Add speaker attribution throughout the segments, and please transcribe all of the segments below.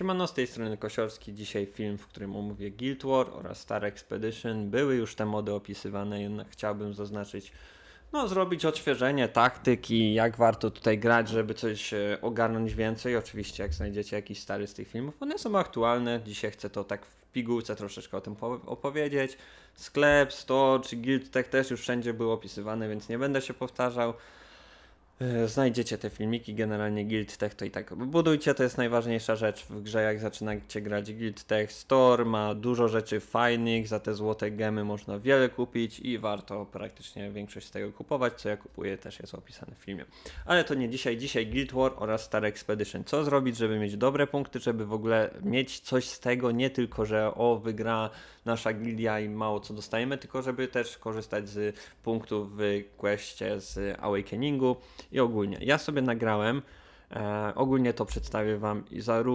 Speaker 1: Siemano, z tej strony Kosiorski. Dzisiaj film, w którym omówię Guild War oraz Star Expedition. Były już te mody opisywane, jednak chciałbym zaznaczyć, no zrobić odświeżenie taktyki, jak warto tutaj grać, żeby coś e, ogarnąć więcej. Oczywiście jak znajdziecie jakiś stary z tych filmów, one są aktualne. Dzisiaj chcę to tak w pigułce troszeczkę o tym po- opowiedzieć. Sklep, store czy Guild Tech też już wszędzie był opisywany, więc nie będę się powtarzał. E, Znajdziecie te filmiki, generalnie Guild Tech to i tak budujcie, to jest najważniejsza rzecz w grze, jak zaczynacie grać Guild Tech Store, ma dużo rzeczy fajnych, za te złote gemy można wiele kupić i warto praktycznie większość z tego kupować, co ja kupuję też jest opisane w filmie. Ale to nie dzisiaj, dzisiaj Guild War oraz Star Expedition. Co zrobić, żeby mieć dobre punkty, żeby w ogóle mieć coś z tego, nie tylko, że o, wygra nasza gildia i mało co dostajemy, tylko żeby też korzystać z punktów w questie z Awakeningu i ogólnie. Ja sobie nagrałem, e, ogólnie to przedstawię Wam i zarówno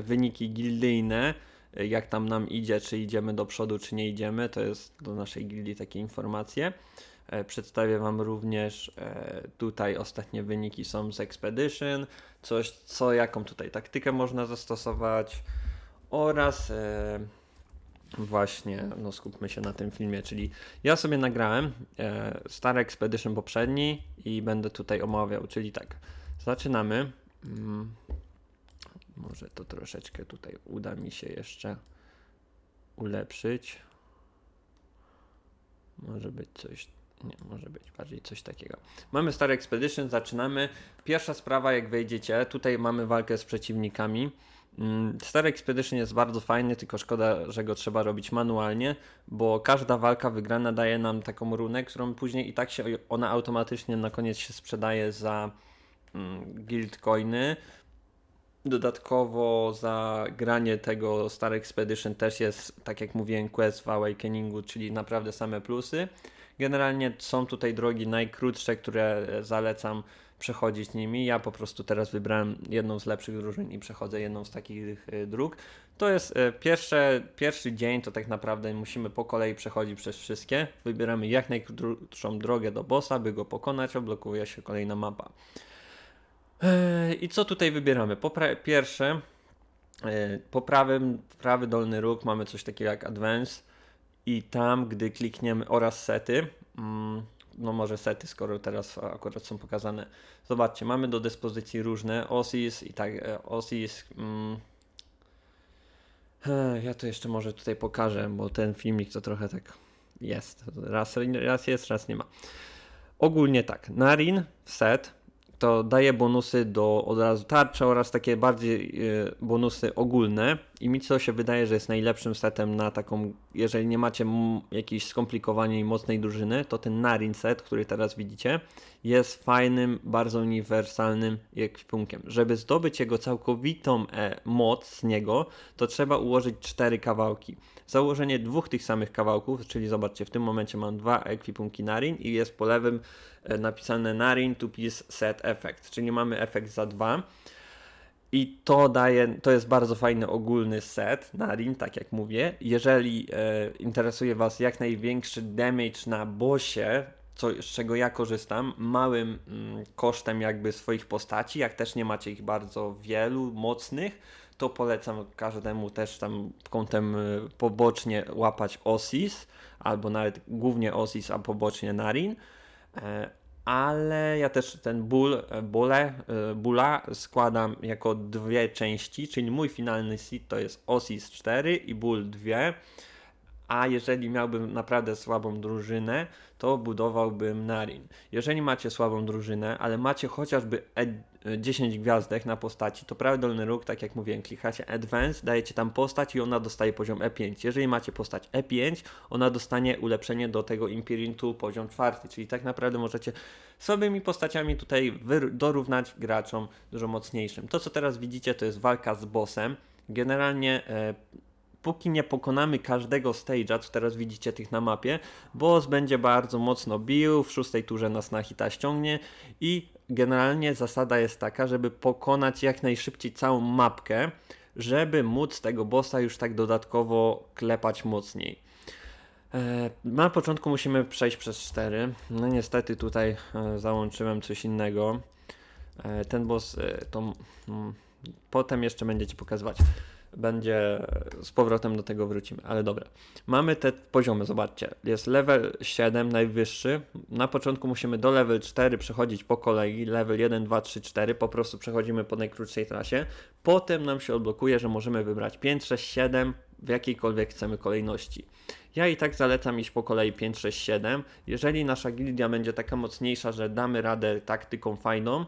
Speaker 1: wyniki gildyjne, e, jak tam nam idzie, czy idziemy do przodu, czy nie idziemy, to jest do naszej gildii takie informacje. E, Przedstawię Wam również e, tutaj ostatnie wyniki są z Expedition, coś co, jaką tutaj taktykę można zastosować oraz właśnie, no skupmy się na tym filmie, czyli ja sobie nagrałem e, Star Expedition poprzedni i będę tutaj omawiał, czyli tak, zaczynamy. Mm, może to troszeczkę tutaj uda mi się jeszcze ulepszyć. Może być coś. Nie, może być bardziej coś takiego. Mamy Star Expedition, zaczynamy. Pierwsza sprawa, jak wejdziecie, tutaj mamy walkę z przeciwnikami. Mm, Star Expedition jest bardzo fajny, tylko szkoda, że go trzeba robić manualnie, bo każda walka wygrana daje nam taką runę, którą później i tak się ona automatycznie na koniec się sprzedaje za mm, guild coiny. Dodatkowo za granie tego Star Expedition też jest, tak jak mówiłem, quest w Awakeningu, czyli naprawdę same plusy. Generalnie są tutaj drogi najkrótsze, które zalecam przechodzić nimi. Ja po prostu teraz wybrałem jedną z lepszych drużyn i przechodzę jedną z takich e, dróg. To jest e, pierwsze, pierwszy dzień, to tak naprawdę musimy po kolei przechodzić przez wszystkie. Wybieramy jak najkrótszą drogę do bossa, by go pokonać, odblokuje się kolejna mapa. Eee, I co tutaj wybieramy? Po pierwsze, po prawym, prawy dolny róg mamy coś takiego jak Advance i tam, gdy klikniemy oraz sety, mm, no może sety, skoro teraz akurat są pokazane. Zobaczcie, mamy do dyspozycji różne OSIS i tak, e, OSIS. Mm, ja to jeszcze może tutaj pokażę, bo ten filmik to trochę tak jest. Raz, raz jest, raz nie ma. Ogólnie tak, Narin set to daje bonusy do od razu tarczy oraz takie bardziej e, bonusy ogólne i mi co się wydaje, że jest najlepszym setem na taką, jeżeli nie macie jakiejś skomplikowanej mocnej drużyny, to ten Narin set, który teraz widzicie, jest fajnym, bardzo uniwersalnym ekwipunkiem. Żeby zdobyć jego całkowitą e, moc z niego, to trzeba ułożyć cztery kawałki. Założenie dwóch tych samych kawałków, czyli zobaczcie, w tym momencie mam dwa ekwipunki Narin i jest po lewym e, napisane Narin to piece set effect, czyli mamy efekt za dwa. I to daje, to jest bardzo fajny ogólny set na ring, tak jak mówię. Jeżeli e, interesuje Was jak największy damage na bossie, co, z czego ja korzystam, małym mm, kosztem jakby swoich postaci, jak też nie macie ich bardzo wielu, mocnych, to polecam każdemu też tam kątem y, pobocznie łapać Osis, albo nawet głównie Osis, a pobocznie Narin. Ale ja też ten ból, e, bóle, e, bóla składam jako dwie części, czyli mój finalny seed to jest Osis 4 i ból 2. A jeżeli miałbym naprawdę słabą drużynę, to budowałbym Narin. Jeżeli macie słabą drużynę, ale macie chociażby 10 gwiazdek na postaci, to prawy dolny róg, tak jak mówiłem, klikacie Advance, dajecie tam postać i ona dostaje poziom E5. Jeżeli macie postać E5, ona dostanie ulepszenie do tego Imperium Tool poziom czwarty, czyli tak naprawdę możecie słabymi postaciami tutaj dorównać graczom dużo mocniejszym. To co teraz widzicie to jest walka z bossem. Generalnie e, póki nie pokonamy każdego stage'a, co teraz widzicie tych na mapie, boss będzie bardzo mocno bił, w szóstej turze nas na hita ściągnie i generalnie zasada jest taka, żeby pokonać jak najszybciej całą mapkę, żeby móc tego bossa już tak dodatkowo klepać mocniej. E, Na początku musimy przejść przez cztery. No niestety tutaj e, załączyłem coś innego. E, Ten boss, to mm, potem jeszcze będziecie pokazywać. Będzie z powrotem do tego wrócimy, ale dobra. Mamy te poziomy, zobaczcie. Jest level 7, najwyższy. Na początku musimy do level 4 przechodzić po kolei. Level 1, 2, 3, 4. Po prostu przechodzimy po najkrótszej trasie. Potem nam się odblokuje, że możemy wybrać 5, 6, 7 w jakiejkolwiek chcemy kolejności. Ja i tak zalecam iść po kolei 5, 6, 7. Jeżeli nasza gildia będzie taka mocniejsza, że damy radę taktyką fajną,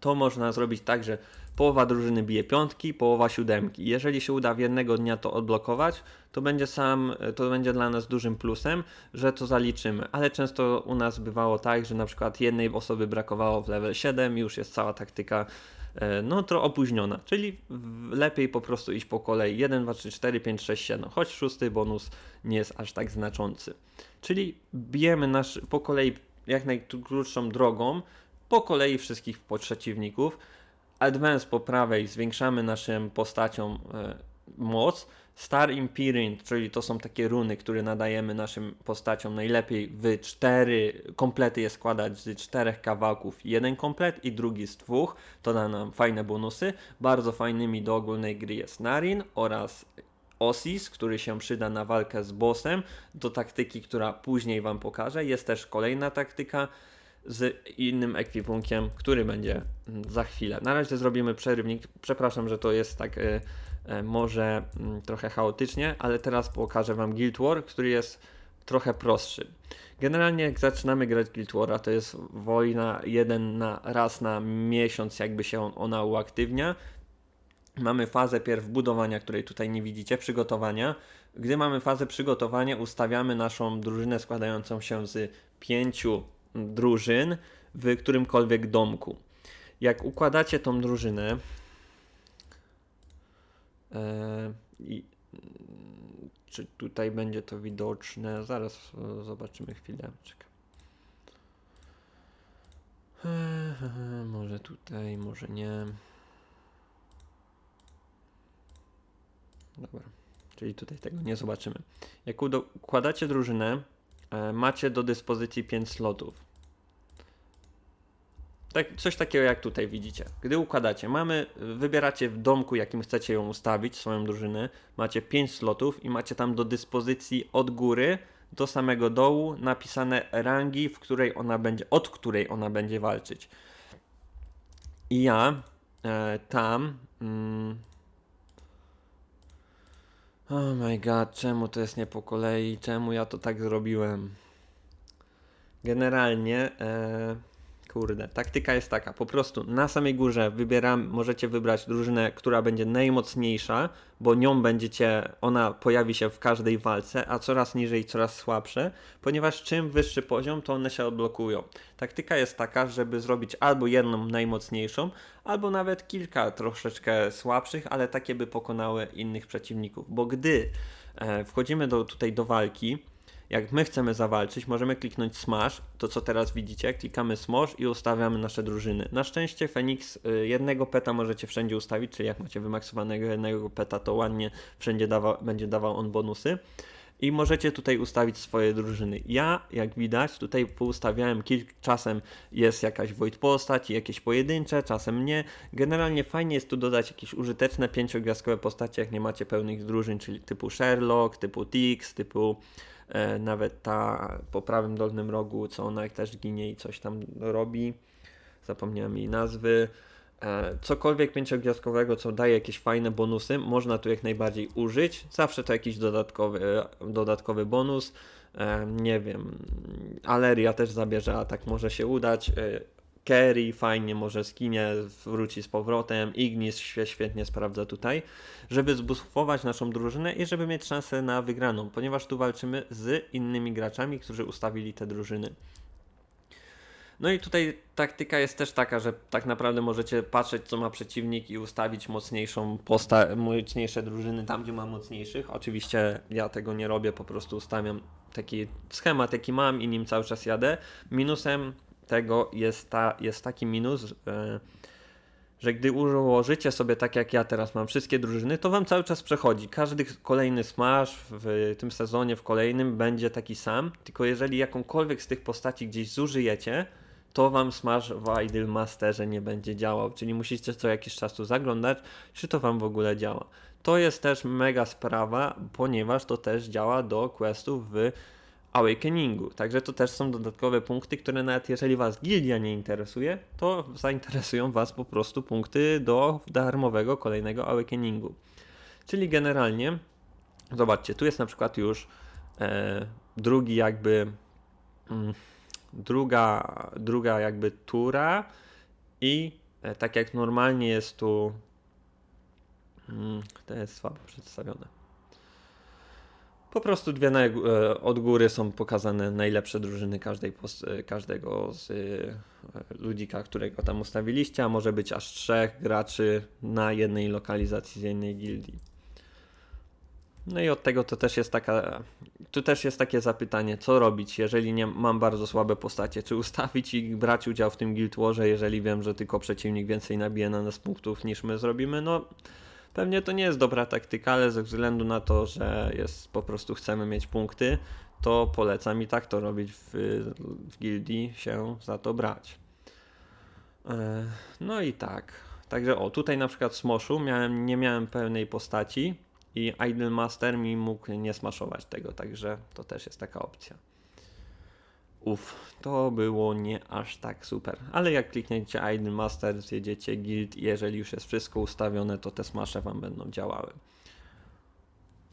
Speaker 1: to można zrobić tak, że połowa drużyny bije piątki, połowa siódemki. Jeżeli się uda w jednego dnia to odblokować, to będzie sam, to będzie dla nas dużym plusem, że to zaliczymy. Ale często u nas bywało tak, że na przykład jednej osoby brakowało w level 7 i już jest cała taktyka e, no to opóźniona, czyli lepiej po prostu iść po kolei 1, 2, 3, 4, 5, 6, 7, choć szósty bonus nie jest aż tak znaczący. Czyli bijemy nasz po kolei jak najkrótszą drogą, po kolei wszystkich przeciwników. Advance po prawej zwiększamy naszym postaciom e, moc. Star Imperium, czyli to są takie runy, które nadajemy naszym postaciom najlepiej w cztery komplety je składać z czterech kawałków. Jeden komplet i drugi z dwóch. To da nam fajne bonusy. Bardzo fajnymi do ogólnej gry jest Narin oraz Osis, który się przyda na walkę z bossem. Do taktyki, która później Wam pokażę. Jest też kolejna taktyka z innym ekwipunkiem, który będzie mm, za chwilę. Na razie zrobimy przerywnik. Przepraszam, że to jest tak e, e, może mm, trochę chaotycznie, ale teraz pokażę Wam Guild War, który jest trochę prostszy. Generalnie jak zaczynamy grać Guild War'a, to jest wojna jeden na raz na miesiąc, jakby się on, ona uaktywnia. Mamy fazę pierw budowania, której tutaj nie widzicie, przygotowania. Gdy mamy fazę przygotowania, ustawiamy naszą drużynę składającą się z pięciu drużyn w którymkolwiek domku. Jak układacie tą drużynę e, i czy tutaj będzie to widoczne? Zaraz e, zobaczymy chwilę. Czekaj. E, Może tutaj, może nie. Dobra, czyli tutaj tego nie zobaczymy. Jak układacie drużynę, macie do dyspozycji 5 slotów. Tak, coś takiego jak tutaj widzicie. Gdy układacie, mamy, wybieracie w domku, jakim chcecie ją ustawić, swoją drużynę, macie 5 slotów i macie tam do dyspozycji od góry do samego dołu napisane rangi, w której ona będzie, od której ona będzie walczyć. I ja e, tam. Mm, Oh my god, czemu to jest nie po kolei? Czemu ja to tak zrobiłem? Generalnie, e, kurde, taktyka jest taka, po prostu na samej górze wybieram, możecie wybrać drużynę, która będzie najmocniejsza, bo nią będziecie, ona pojawi się w każdej walce, a coraz niżej, coraz słabsze, ponieważ czym wyższy poziom, to one się odblokują. Taktyka jest taka, żeby zrobić albo jedną najmocniejszą, albo nawet kilka troszeczkę słabszych, ale takie by pokonały innych przeciwników, bo gdy e, wchodzimy do, tutaj do walki, jak my chcemy zawalczyć, możemy kliknąć Smash, to co teraz widzicie, klikamy Smash i ustawiamy nasze drużyny. Na szczęście Phoenix y, jednego peta możecie wszędzie ustawić, czyli jak macie wymaksowanego jednego peta, to ładnie wszędzie dawa, będzie dawał on bonusy. I możecie tutaj ustawić swoje drużyny. Ja, jak widać, tutaj poustawiałem czasem jest jakaś Void postać, jakieś pojedyncze, czasem nie. Generalnie fajnie jest tu dodać jakieś użyteczne pięciogwiazdkowe postacie, jak nie macie pełnych drużyn, czyli typu Sherlock, typu Tix, typu e, nawet ta po prawym dolnym rogu, co ona też ginie i coś tam robi. Zapomniałem jej nazwy. E, cokolwiek pięciogwiazdkowego, co daje jakieś fajne bonusy, można tu jak najbardziej użyć. Zawsze to jakiś dodatkowy, e, dodatkowy bonus. E, nie wiem, Aleria też zabierze atak, może się udać. Kerry fajnie może skinie, wróci z powrotem. Ignis się świetnie sprawdza tutaj, żeby zbustować naszą drużynę i żeby mieć szansę na wygraną, ponieważ tu walczymy z innymi graczami, którzy ustawili te drużyny. No i tutaj taktyka jest też taka, że tak naprawdę możecie patrzeć, co ma przeciwnik i ustawić mocniejszą posta- mocniejsze drużyny tam, gdzie ma mocniejszych. Oczywiście ja tego nie robię, po prostu ustawiam taki schemat, jaki mam i nim cały czas jadę. Minusem tego jest, ta, jest taki minus, e, że gdy ułożycie sobie tak jak ja teraz mam wszystkie drużyny, to wam cały czas przechodzi. Każdy kolejny smash w tym sezonie, w kolejnym będzie taki sam, tylko jeżeli jakąkolwiek z tych postaci gdzieś zużyjecie, to wam Smash w Idle Masterze nie będzie działał, czyli musicie co jakiś czas tu zaglądać, czy to wam w ogóle działa. To jest też mega sprawa, ponieważ to też działa do questów w Awakeningu. Także to też są dodatkowe punkty, które nawet jeżeli Was gildia nie interesuje, to zainteresują Was po prostu punkty do darmowego kolejnego Awakeningu. Czyli generalnie, zobaczcie, tu jest na przykład już e, drugi jakby mm, druga, druga jakby tura i e, tak jak normalnie jest tu mm, to jest słabo przedstawione. Po prostu dwie e, od góry są pokazane najlepsze drużyny każdej, e, każdego z ludzika, którego tam ustawiliście, a może być aż trzech graczy na jednej lokalizacji z jednej gildii. No i od tego to też jest taka, tu też jest takie zapytanie, co robić, jeżeli nie mam bardzo słabe postacie, czy ustawić i brać udział w tym guild warze, jeżeli wiem, że tylko przeciwnik więcej nabije na nas punktów niż my zrobimy, no Pewnie to nie jest dobra taktyka, ale ze względu na to, że jest po prostu chcemy mieć punkty, to polecam i tak to robić w, w gildii, się za to brać. E, no i tak. Także o, tutaj na przykład Smoszu miałem, nie miałem pełnej postaci i Idle Master mi mógł nie smaszować tego, także to też jest taka opcja. Uff, to było nie aż tak super. Ale jak klikniecie Idle Master, zjedziecie guild i jeżeli już jest wszystko ustawione, to te smasze wam będą działały.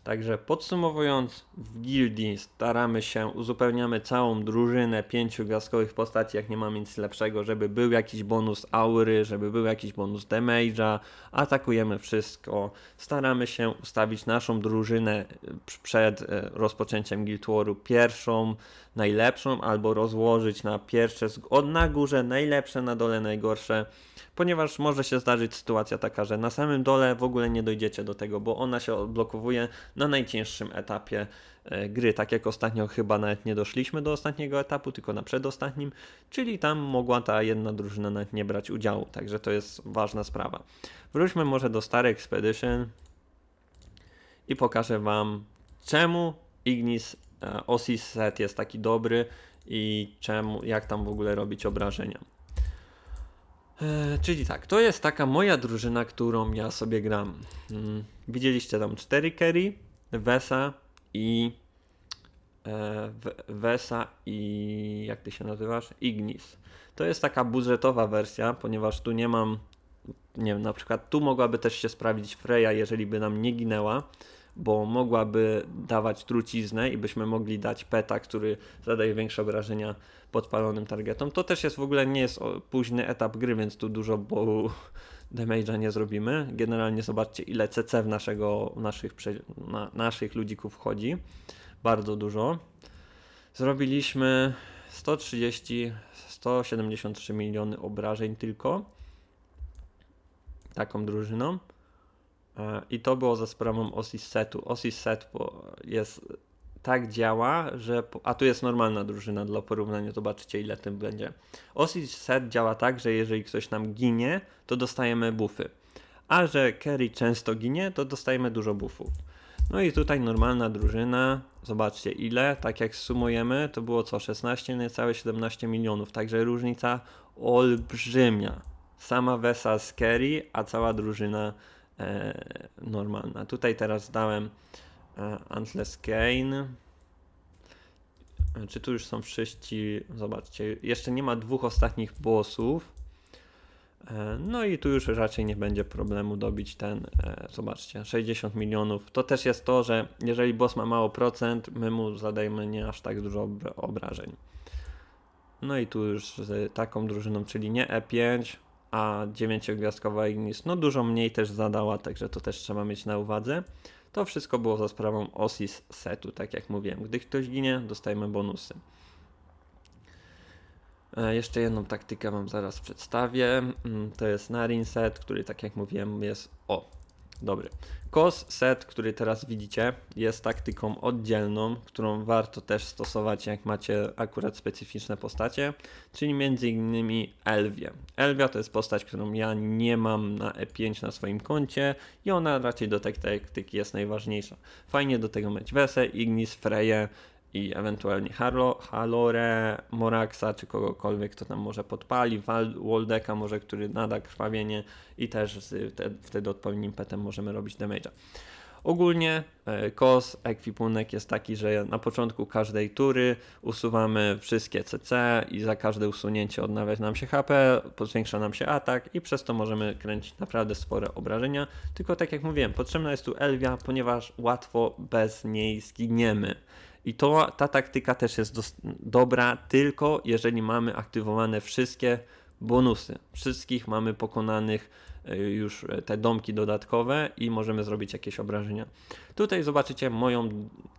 Speaker 1: Także podsumowując, w gildii staramy się, uzupełniamy całą drużynę pięciu gwiazdkowych postaci, jak nie mamy nic lepszego, żeby był jakiś bonus aury, żeby był jakiś bonus damage'a, atakujemy wszystko, staramy się ustawić naszą drużynę przed e, rozpoczęciem Guild Waru pierwszą, najlepszą, albo rozłożyć na pierwsze, od na górze najlepsze, na dole najgorsze, ponieważ może się zdarzyć sytuacja taka, że na samym dole w ogóle nie dojdziecie do tego, bo ona się odblokowuje na najcięższym etapie e, gry, tak jak ostatnio chyba nawet nie doszliśmy do ostatniego etapu, tylko na przedostatnim, czyli tam mogła ta jedna drużyna nawet nie brać udziału, także to jest ważna sprawa. Wróćmy może do Star Expedition i pokażę Wam czemu Ignis e, Osis set jest taki dobry i czemu, jak tam w ogóle robić obrażenia. E, czyli tak, to jest taka moja drużyna, którą ja sobie gram. Hmm, widzieliście tam 4 carry, Wesa i e, Wesa i jak ty się nazywasz? Ignis. To jest taka budżetowa wersja, ponieważ tu nie mam, nie wiem, na przykład tu mogłaby też się sprawdzić Freya, jeżeli by nam nie ginęła, bo mogłaby dawać truciznę i byśmy mogli dać peta, który zadaje większe obrażenia podpalonym targetom. To też jest w ogóle nie jest późny etap gry, więc tu dużo bo damage'a nie zrobimy. Generalnie zobaczcie ile CC w naszego, naszych, na, naszych ludzików wchodzi. Bardzo dużo. Zrobiliśmy 130, 173 miliony obrażeń tylko taką drużyną. E, I to było za sprawą Osis Setu. Osis Set jest tak działa, że. A tu jest normalna drużyna dla porównania, zobaczycie ile tym będzie. Osis Set działa tak, że jeżeli ktoś nam ginie, to dostajemy buffy. A że carry często ginie, to dostajemy dużo buffów. No i tutaj normalna drużyna, zobaczcie ile, tak jak sumujemy, to było co 16, niecałe 17 milionów, także różnica olbrzymia. Sama Wesa z carry, a cała drużyna normalna. Tutaj teraz dałem e, Antless Kane. Czy tu już są wszyscy? Zobaczcie, jeszcze nie ma dwóch ostatnich bossów. E, no i tu już raczej nie będzie problemu dobić ten, e, zobaczcie, 60 milionów. To też jest to, że jeżeli boss ma mało procent, my mu zadajemy nie aż tak dużo obrażeń. No i tu już z taką drużyną, czyli nie E5, a 9-gwiazdkowa Ignis, no dużo mniej też zadała, także to też trzeba mieć na uwadze. To wszystko było za sprawą OSIS setu, tak jak mówiłem. Gdy ktoś ginie, dostajemy bonusy. E, jeszcze jedną taktykę wam zaraz przedstawię. Mm, to jest Narin set, który tak jak mówiłem jest o Dobry. COS set, który teraz widzicie, jest taktyką oddzielną, którą warto też stosować, jak macie akurat specyficzne postacie, czyli między innymi Elwie. Elwia to jest postać, którą ja nie mam na E5 na swoim koncie i ona raczej do tej taktyki jest najważniejsza. Fajnie do tego mieć Wesę, Ignis, Freję i ewentualnie Harlo, Halore, Moraxa czy kogokolwiek, kto tam może podpali, Wal- Woldeka może, który nada krwawienie i też z, te, wtedy odpowiednim petem możemy robić damage'a. Ogólnie e, kos, ekwipunek jest taki, że na początku każdej tury usuwamy wszystkie CC i za każde usunięcie odnawia nam się HP, zwiększa nam się atak i przez to możemy kręcić naprawdę spore obrażenia. Tylko tak jak mówiłem, potrzebna jest tu Elwia, ponieważ łatwo bez niej zginiemy. I to, ta taktyka też jest dos- dobra tylko jeżeli mamy aktywowane wszystkie bonusy. Wszystkich mamy pokonanych e, już e, te domki dodatkowe i możemy zrobić jakieś obrażenia. Tutaj zobaczycie moją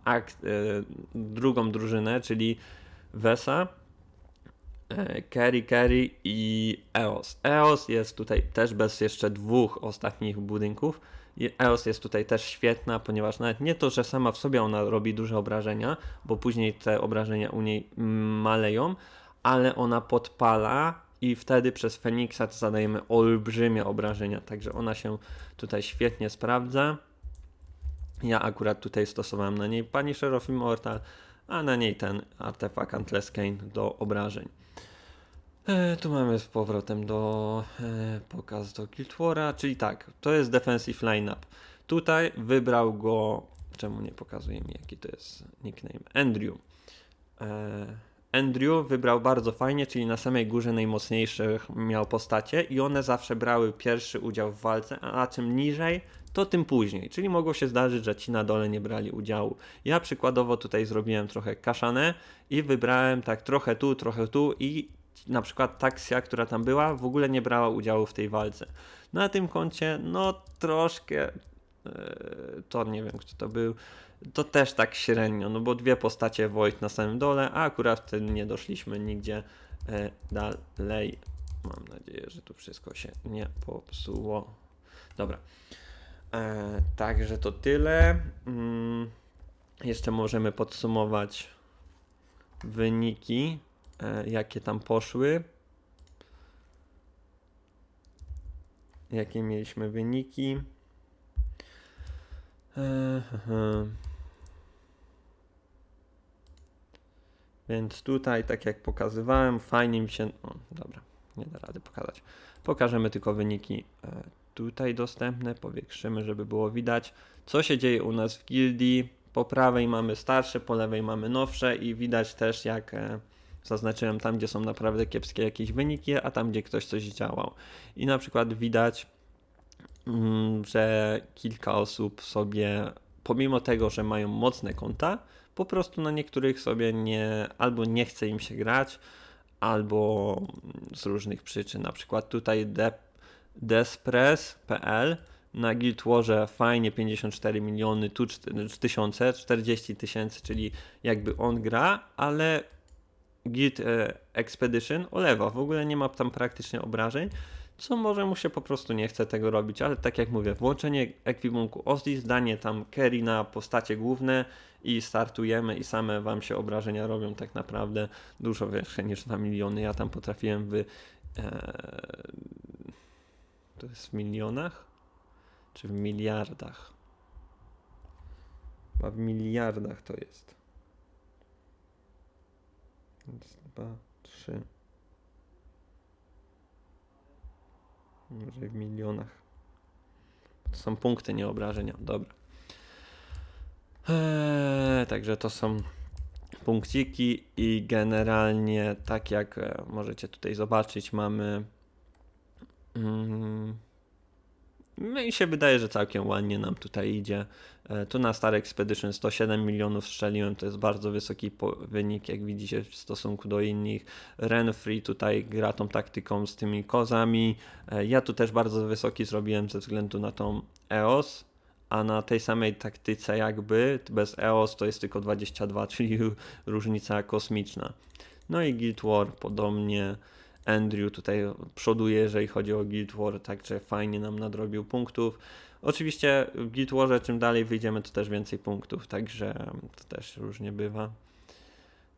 Speaker 1: e, drugą drużynę, czyli Wesa, e, Kerry, Kerry i EOS. EOS jest tutaj też bez jeszcze dwóch ostatnich budynków. EOS jest tutaj też świetna, ponieważ nawet nie to, że sama w sobie ona robi duże obrażenia, bo później te obrażenia u niej maleją, ale ona podpala i wtedy przez Feniksa zadajemy olbrzymie obrażenia, także ona się tutaj świetnie sprawdza. Ja akurat tutaj stosowałem na niej Punisher of Immortal, a na niej ten artefakt Antless do obrażeń. E, tu mamy z powrotem do e, pokaz do Guild Wara, czyli tak, to jest defensive lineup. Tutaj wybrał go, czemu nie pokazuje mi jaki to jest nickname, Andrew. E, Andrew wybrał bardzo fajnie, czyli na samej górze najmocniejszych miał postacie i one zawsze brały pierwszy udział w walce, a czym niżej, to tym później. Czyli mogło się zdarzyć, że ci na dole nie brali udziału. Ja przykładowo tutaj zrobiłem trochę kaszanę i wybrałem tak trochę tu, trochę tu i na przykład taksja, która tam była, w ogóle nie brała udziału w tej walce. Na tym koncie, no troszkę, e, to nie wiem kto to był, to też tak średnio, no bo dwie postacie Wojt na samym dole, a akurat wtedy nie doszliśmy nigdzie e, dalej. Mam nadzieję, że tu wszystko się nie popsuło. Dobra. E, także to tyle. Mm, jeszcze możemy podsumować wyniki, jakie tam poszły. Jakie mieliśmy wyniki? E, Więc tutaj, tak jak pokazywałem, fajnie mi się. O, dobra, nie da rady pokazać. Pokażemy tylko wyniki e, tutaj dostępne, powiększymy, żeby było widać, co się dzieje u nas w gildii. Po prawej mamy starsze, po lewej mamy nowsze i widać też, jak e, zaznaczyłem tam, gdzie są naprawdę kiepskie jakieś wyniki, a tam, gdzie ktoś coś działał. I na przykład widać, mm, że kilka osób sobie, pomimo tego, że mają mocne konta, po prostu na niektórych sobie nie, albo nie chce im się grać, albo z różnych przyczyn. Na przykład tutaj de, Despress.pl na Guild Warze fajnie 54 miliony, tu czt- tysiące, 40 tysięcy, czyli jakby on gra, ale Guild e, Expedition olewa, w ogóle nie ma tam praktycznie obrażeń, co może mu się po prostu nie chce tego robić, ale tak jak mówię, włączenie ekwipunku Ozlis, danie tam carry na postacie główne i startujemy i same wam się obrażenia robią tak naprawdę dużo większe niż 2 miliony. Ja tam potrafiłem wy... E, to jest w milionach? Czy w miliardach? Chyba w miliardach to jest. Raz, dwa, trzy. Może w milionach. To są punkty, nie obrażenia. Dobra. Eee, także to są punkciki i generalnie tak jak e, możecie tutaj zobaczyć mamy mm, no i się wydaje, że całkiem ładnie nam tutaj idzie. E, Tu na Star Expedition 107 milionów strzeliłem, to jest bardzo wysoki wynik, jak widzicie w stosunku do innych. Renfree tutaj gra tą taktyką z tymi kozami. E, Ja tu też bardzo wysoki zrobiłem ze względu na tą EOS, a na tej samej taktyce jakby bez EOS to jest tylko 22, czyli różnica kosmiczna. No i Guild War podobnie. Andrew tutaj przoduje, jeżeli chodzi o Guild War, także fajnie nam nadrobił punktów. Oczywiście w Guild Warze czym dalej wyjdziemy, to też więcej punktów, także to też różnie bywa.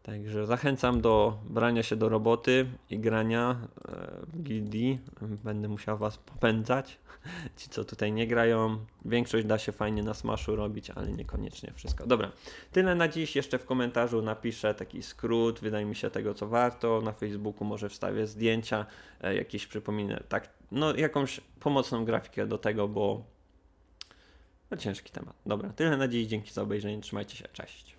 Speaker 1: Także zachęcam do brania się do roboty i grania e, w gildii. Będę musiał was popędzać. Ci, co tutaj nie grają, większość da się fajnie na Smashu robić, ale niekoniecznie wszystko. Dobra, tyle na dziś. Jeszcze w komentarzu napiszę taki skrót, wydaje mi się tego, co warto. Na Facebooku może wstawię zdjęcia, e, jakieś przypominę, tak, no jakąś pomocną grafikę do tego, bo no ciężki temat. Dobra, tyle na dziś. Dzięki za obejrzenie. Trzymajcie się. Cześć.